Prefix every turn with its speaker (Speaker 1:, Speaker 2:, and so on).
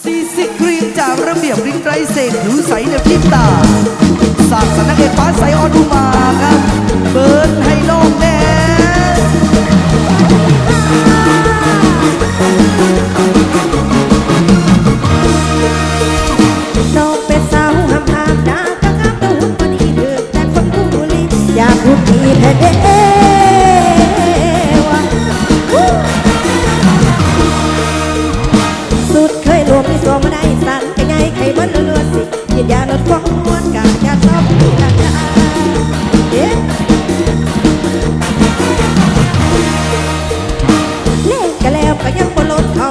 Speaker 1: ซีซิกรีนจากระเบียบริ้งไรเศษหรือใสในพริบตาศาสนักเอฟ้าใสออนุมาครับเปิดให้โลกแดง
Speaker 2: น้องเป็นสาวห้ามห้ามดากระกำตะหุ่นมันอีเดือดแต่คนผู้ลีอยากพูดดีแท้เด้ เล่กะแล้วก็ยังปลดเขา